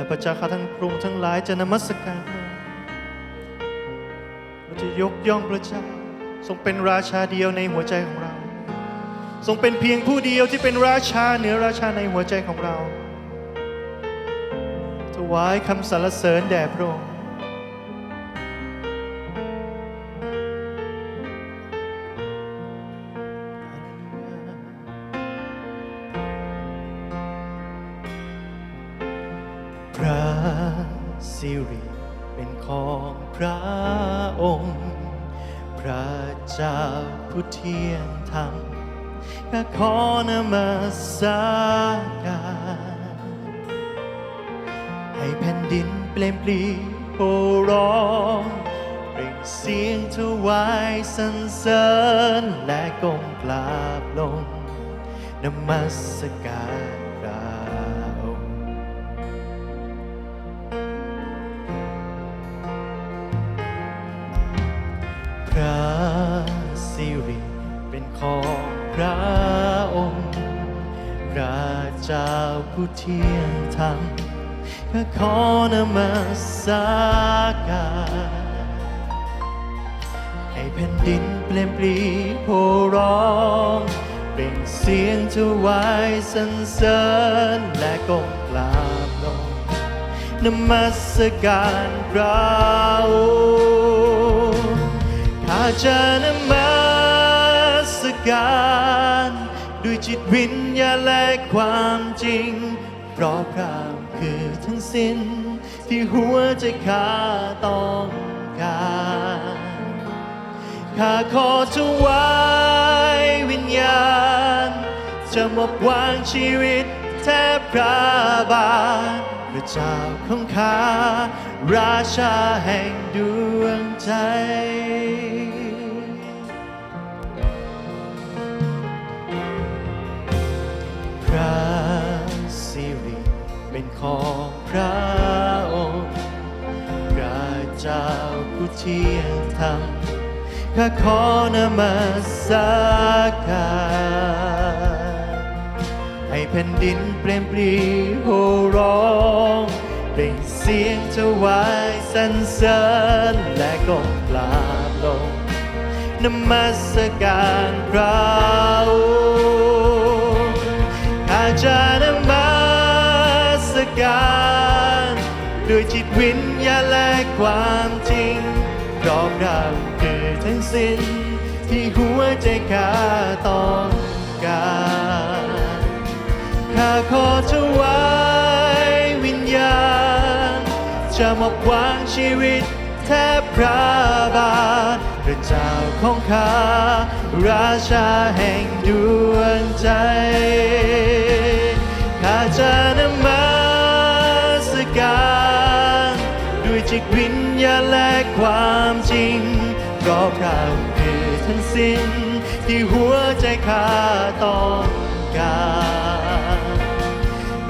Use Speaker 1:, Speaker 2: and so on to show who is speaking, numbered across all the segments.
Speaker 1: และพระเจ้าข้าทั้งกรุงทั้งหลายจะนมัสการเราจะยกย่องพระเจ้าทรงเป็นราชาเดียวในหัวใจของเรา ทรงเป็นเพียงผู้เดียวที่เป็นราชาเหนือราชาในหัวใจของเราถวายคำสรรเสริญแด่พระองค์ จ้าผู้เที่ยงธรรมข้าขอนมัสการให้แผ่นดินเปลี่ยนปลีโหร้องเปล่งเสียงถวายสรรเสริญและก้มกราบลงนมัสการ ผู้เที่ยงธรรมข้าขอนมัสการให้แผ่นดินเปลี่ยนปลีโห่ร้องเป็นเสียงถวายสรรเสริญและก้มกราบลงนมัสการพระองค์ข้าจะนมัสการ วิญญาณและความจริง เพราะพระองค์คือทั้งสิ้น ที่หัวใจข้าต้องการข้าขอถวายวิญญาณ จะมอบวางชีวิตแทบพระบาทพระเจ้าของข้าราชาแห่งดวงใจ เป็นของพระองค์พระเจ้าผู้เที่ยงธรรมข้าขอนมัสการให้แผ่นดินเปลี่ยนปลีโห่ร้องเปล่งเสียงถวายสรรเสริญและก้มกราบลงนมัสการพระ ความจริงราะพระองค์คือทั้งสิ้น ที่หัวใจข้าต้องการข้าขอถวายวิญญาณ จะมอบวางชีวิตแทบพระบาทพระเจ้าของข้าราชาแห่งดวงใจข้าจะนมัส วิญญาณและความจริงเพราะพระองค์คือทั้งสิ้น ที่หัวใจข้าต้องการ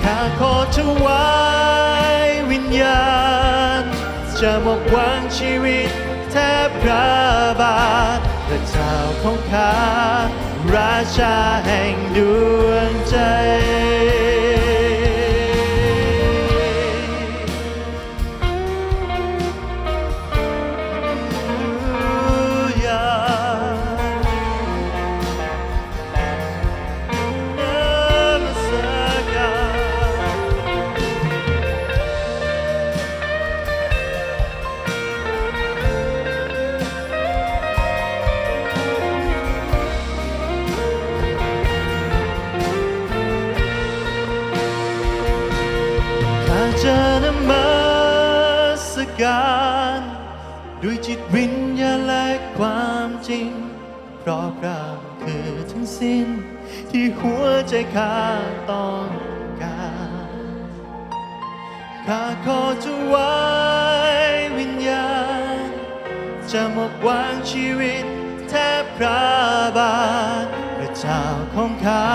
Speaker 1: ข้าขอถวายวิญญาณ จะมอบวางชีวิตแทบพระบาทพระเจ้าของข้าราชาแห่งดวง จิตวิญญาณและความจริง เพราะพระคือทั้งสิ้น ที่หัวใจข้าต้องการข้าขอถวายวิญญาณ จะมอบวางชีวิตแทบพระบาทพระเจ้าของข้า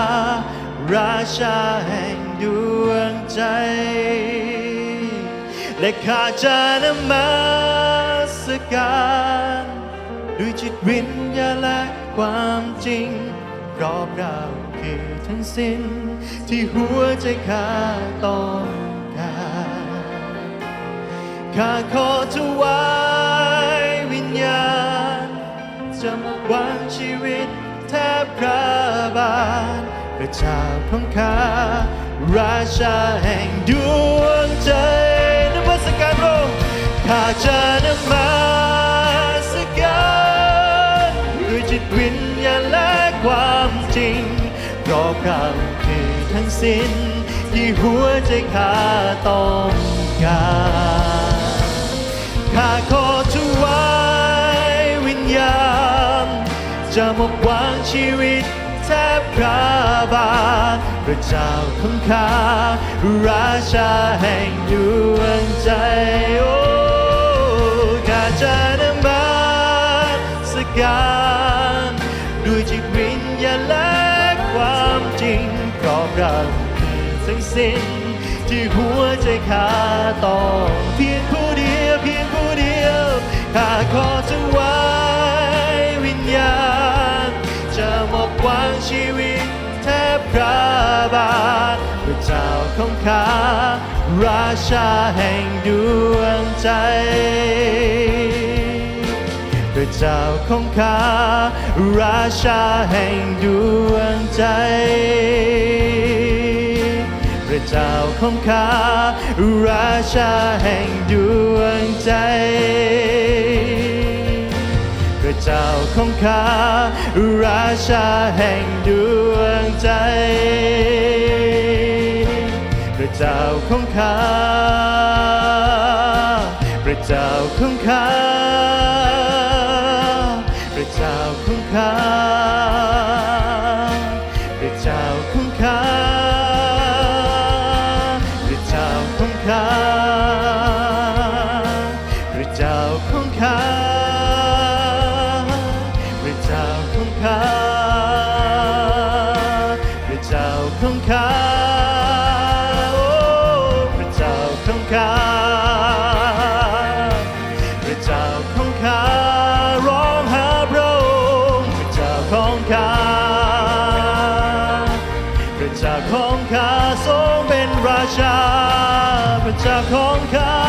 Speaker 1: ราชาแห่งดวงใจ และข้าจะนมั การด้วยจิตวิญญาณและความจริงราะเราคือทั้งสิ้น ที่หัวใจข้าต้องการข้าขอถวายวิญญาณจะมาวางชีวิตแทบพระบาทพระเจ้าของข้าราชาแห่งดวงใจ จริง เพราะพระองค์คือทั้งสิ้น ที่หัวใจข้าต้องการข้าขอถวายวิญญาณ จะมอบวางชีวิตแทบพระบาทพระเจ้าของข้าราชาแห่งดวงใจิ้นที่หัวใจข้าต้องเพียงผู้เดียวเพียงผู้เดียวข้าขอถวายวิญญาณ จะมอบวางชีวิตแทบพระบาทพระเจ้าของข้าราชาแห่งดวงใจพระเจ้าของข้าราชาแห่งดวงใจ ของข้าราชาแห่งดวงใจ พระเจ้าของข้าราชาแห่งดวงใจ พระเจ้าของข้าพระเจ้าของข้า ของข้าพระเจ้าของข้าโอ้พระเจ้าของข้าพระเจ้าของข้าร้องหาพระองค์พระเจ้าของข้าพระเจ้าของข้าทรงเป็นราชาพระเจ้าของข้า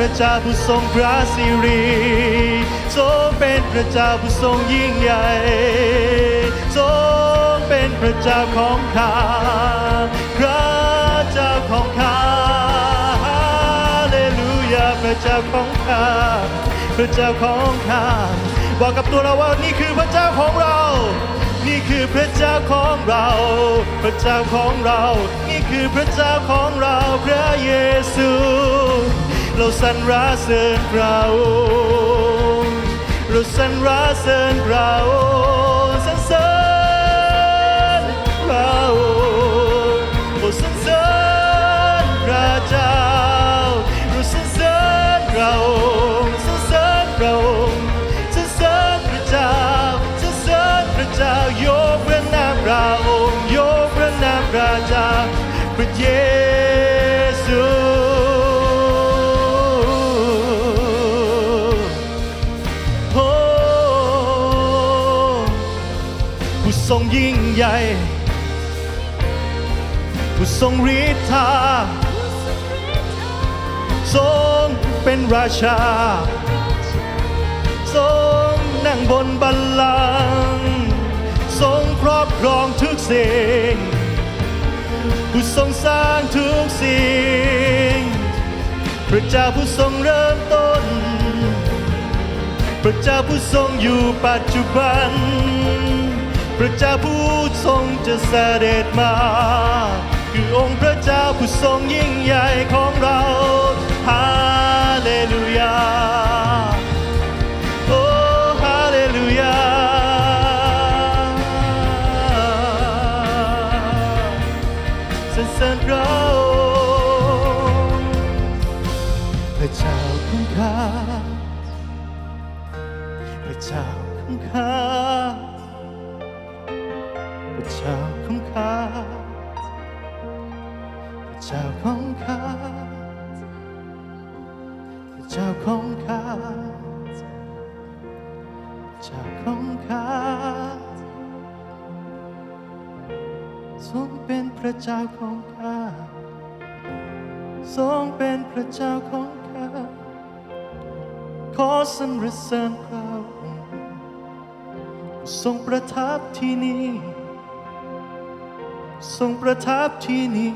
Speaker 1: ระเจ้าผู้ทรงพระสิริทรงเป็นพระเจ้าผู้ทรงยิ่งใหญ่ทรงเป็นพระเจ้าของข้าพระเจ้าของข้าฮาเลลูยาพระเจ้าของข้าพระเจ้าของข้าบอกกับตัวเราว่านี่คือพระเจ้าของเรา นี่คือพระเจ้าของเรา พระเจ้าของเรา นี่คือพระเจ้าของเราพระเยซู เราสรรเสริญพระองค์เราสรรเสริญพระองค์สรรเสริญ ผู้ทรงยิ่งใหญ่ ผู้ทรงฤทธาทรงเป็นราชา ทรงนั่งบนบัลลังก์ทรงครอบครองทุกสิ่ง ผู้ทรงสร้างทุกสิ่ง พระเจ้าผู้ทรงเริ่มต้น พระเจ้าผู้ทรงอยู่ปัจจุบัน พระเจ้าผู้ทรงจะเสด็จมา คือองค์พระเจ้าผู้ทรงยิ่งใหญ่ของเราฮาเลลูยา ระเจ้าของข้าพระเจ้าของข้าพระเจ้าของข้าพระเจ้าของข้าทรงเป็นพระเจ้าของข้าทรงเป็นพระเจ้าของข้าขอสรรเสริญพระองค์ทรงประทับที่นี่ ทรงประทับที่นี่